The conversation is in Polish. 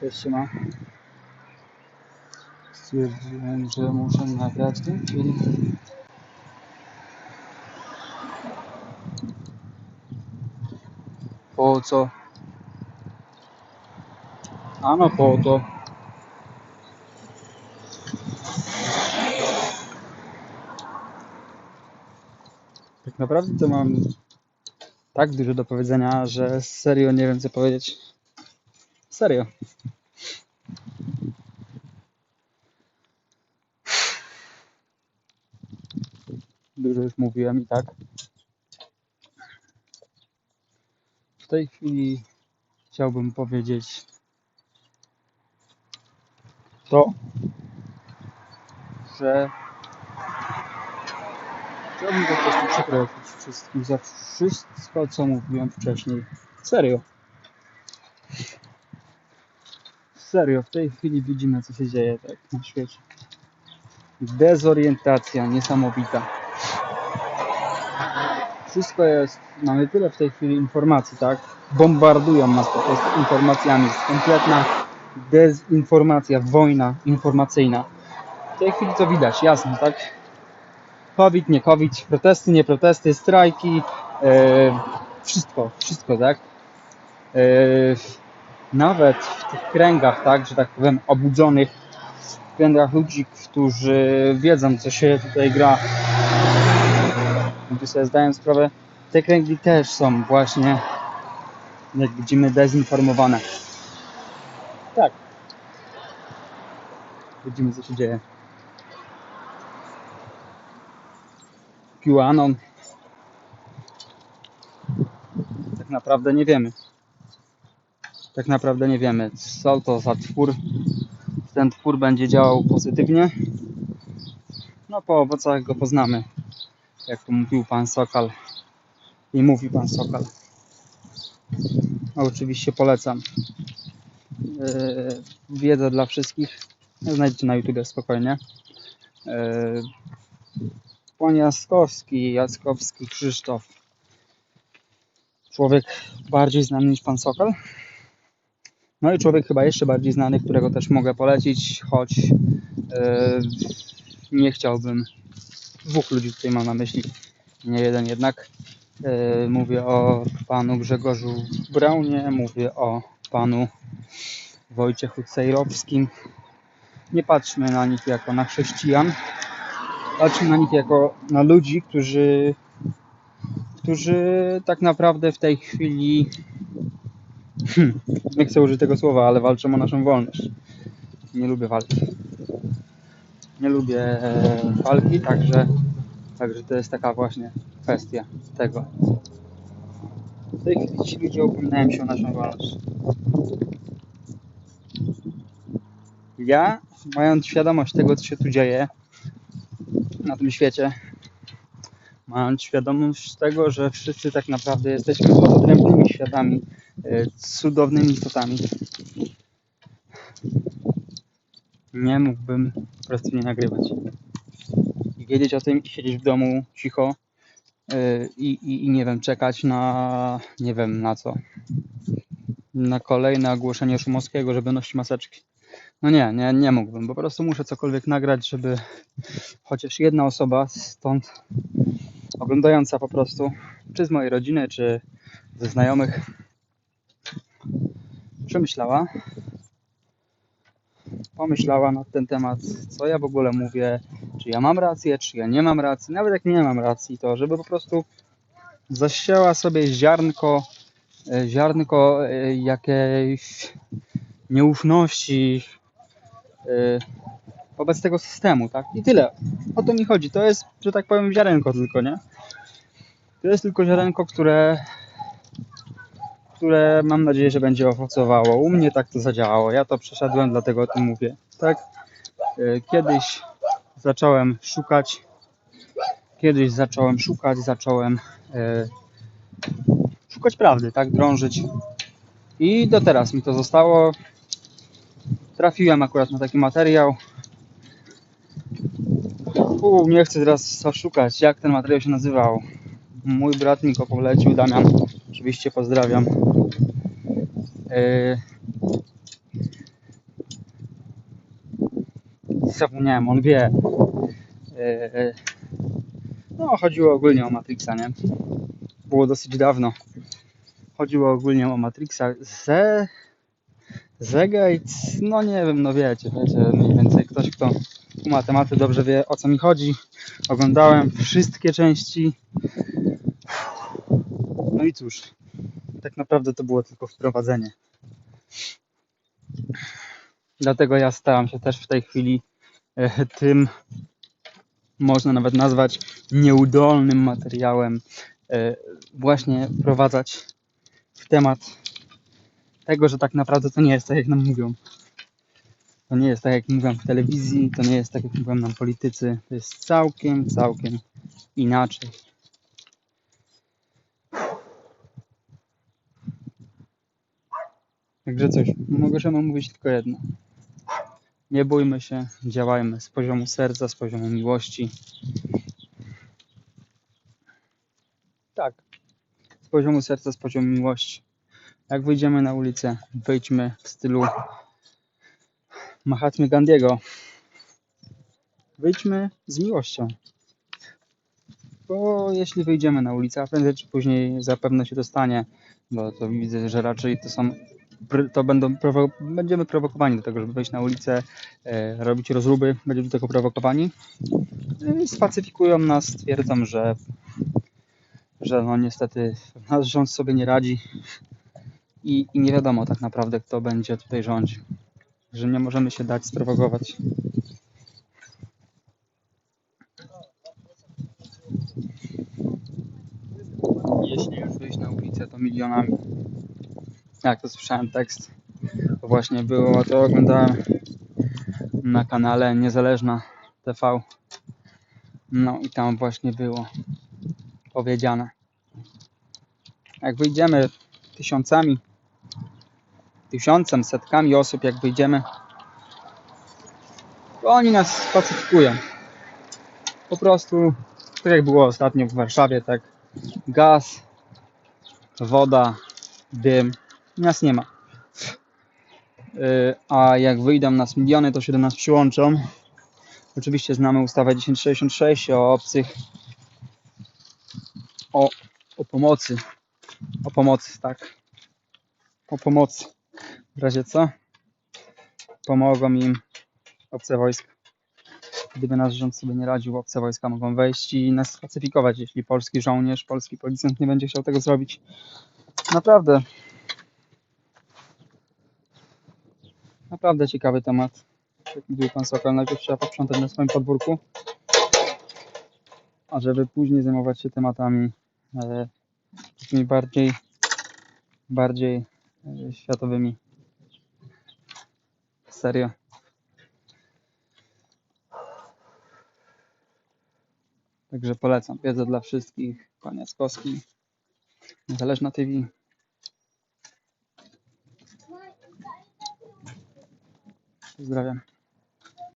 Cześć się ma. Stwierdziłem, że muszę nagrać ten film. Po co? Ano po to. Tak naprawdę to mam tak dużo do powiedzenia, że serio nie wiem co powiedzieć. Serio. Dużo już mówiłem i tak. W tej chwili chciałbym powiedzieć to, że chciałbym po prostu przeprosić wszystkich za wszystko, co mówiłem wcześniej. Serio. Serio, w tej chwili widzimy, co się dzieje tak na świecie. Dezorientacja niesamowita. Wszystko jest, mamy tyle w tej chwili informacji, tak? Bombardują nas po prostu informacjami. Jest kompletna dezinformacja, wojna informacyjna. W tej chwili to widać, jasno, tak? COVID, nie COVID, protesty, nie protesty, strajki, e, wszystko, wszystko, tak? E, nawet w tych kręgach, tak, że tak powiem, obudzonych, w kręgach ludzi, którzy wiedzą, co się tutaj gra, gdy sobie zdają sprawę, te kręgi też są właśnie, jak widzimy, dezinformowane. Tak. Widzimy, co się dzieje. QAnon. Tak naprawdę nie wiemy. Tak naprawdę nie wiemy, co to za twór. Ten twór będzie działał pozytywnie? No po owocach go poznamy. Jak to mówił pan Sokal. I mówi pan Sokal. No, oczywiście polecam. Yy, wiedzę dla wszystkich. Znajdziecie na YouTube spokojnie. Yy, Pan Jaskowski, Jaskowski Krzysztof. Człowiek bardziej znany niż pan Sokal. No i człowiek chyba jeszcze bardziej znany, którego też mogę polecić, choć yy, nie chciałbym. Dwóch ludzi tutaj mam na myśli, nie jeden jednak. Yy, mówię o panu Grzegorzu Braunie, mówię o panu Wojciechu Cejrowskim. Nie patrzmy na nich jako na chrześcijan, patrzmy na nich jako na ludzi, którzy, którzy tak naprawdę w tej chwili, hmm, nie chcę użyć tego słowa, ale walczą o naszą wolność. Nie lubię walki. Nie lubię e, walki, także, także to jest taka właśnie kwestia tego. W tej chwili ci ludzie upominają się o naszą wolność. Ja, mając świadomość tego, co się tu dzieje, na tym świecie, mając świadomość tego, że wszyscy tak naprawdę jesteśmy odrębnymi światami, e, cudownymi istotami, nie mógłbym po prostu nie nagrywać. I wiedzieć o tym i siedzieć w domu cicho i, i, i nie wiem, czekać na nie wiem na co. Na kolejne ogłoszenie Szumowskiego, żeby nosić maseczki. No nie, nie, nie mógłbym. Po prostu muszę cokolwiek nagrać, żeby chociaż jedna osoba stąd oglądająca po prostu, czy z mojej rodziny, czy ze znajomych, przemyślała, pomyślała na ten temat, co ja w ogóle mówię, czy ja mam rację, czy ja nie mam racji, nawet jak nie mam racji, to żeby po prostu zasiała sobie ziarnko, e, ziarnko e, jakiejś nieufności e, wobec tego systemu, tak? I tyle. O to mi chodzi. To jest, że tak powiem, ziarenko tylko, nie? To jest tylko ziarenko, które które mam nadzieję, że będzie owocowało. U mnie tak to zadziałało. Ja to przeszedłem, dlatego o tym mówię. Tak? E, Kiedyś zacząłem szukać. Kiedyś zacząłem szukać, zacząłem e, szukać prawdy, tak? Drążyć. I do teraz mi to zostało. Trafiłem akurat na taki materiał. U, nie chcę teraz szukać, jak ten materiał się nazywał. Mój brat mi go polecił, Damian. Oczywiście pozdrawiam. Yy, zapomniałem, on wie. Yy, No, chodziło ogólnie o Matrixa, nie? Było dosyć dawno. Chodziło ogólnie o Matrixa. Ze... Zegate, no nie wiem, no wiecie, wiecie, mniej więcej ktoś, kto kuma tematy dobrze wie o co mi chodzi. Oglądałem wszystkie części. No i cóż, tak naprawdę to było tylko wprowadzenie. Dlatego ja staram się też w tej chwili e, tym, można nawet nazwać nieudolnym materiałem, e, właśnie wprowadzać w temat tego, że tak naprawdę to nie jest tak, jak nam mówią. To nie jest tak, jak mówią w telewizji, to nie jest tak, jak mówią nam politycy. To jest całkiem, całkiem inaczej. Także coś, możemy mówić tylko jedno. Nie bójmy się, działajmy z poziomu serca, z poziomu miłości. Tak, z poziomu serca, z poziomu miłości. Jak wyjdziemy na ulicę, wyjdźmy w stylu Mahatmy Gandiego. Wyjdźmy z miłością. Bo jeśli wyjdziemy na ulicę, a prędzej czy później zapewne się to stanie, bo to widzę, że raczej to są to będą będziemy prowokowani do tego, żeby wejść na ulicę, e, robić rozruby, będziemy do tego prowokowani. No I spacyfikują nas, twierdzą, że, że no niestety nasz rząd sobie nie radzi i, i nie wiadomo tak naprawdę, kto będzie tutaj rządził. Że nie możemy się dać sprowokować. Jeśli już wyjść na ulicę, to milionami. Jak to słyszałem tekst, właśnie było, to oglądałem na kanale Niezależna TV. No i tam właśnie było powiedziane. Jak wyjdziemy tysiącami, tysiącem, setkami osób, jak wyjdziemy, to oni nas spacyfikują. Po prostu, tak jak było ostatnio w Warszawie, tak gaz, woda, dym, nas nie ma. Yy, A jak wyjdą nas miliony, to się do nas przyłączą. Oczywiście znamy ustawę 1066 o obcych, o, o pomocy. O pomocy, tak. O pomocy. W razie co? Pomogą im obce wojska. Gdyby nasz rząd sobie nie radził, obce wojska mogą wejść i nas spacyfikować, jeśli polski żołnierz, polski policjant nie będzie chciał tego zrobić. Naprawdę. Naprawdę ciekawy temat. Jak mówił pan Sokol, najpierw trzeba posprzątać na swoim podwórku, a żeby później zajmować się tematami e, takimi bardziej, bardziej e, światowymi. Serio. Także polecam. Wiedza dla wszystkich. Pan Jackowski. Niezależna TV. Pozdrawiam.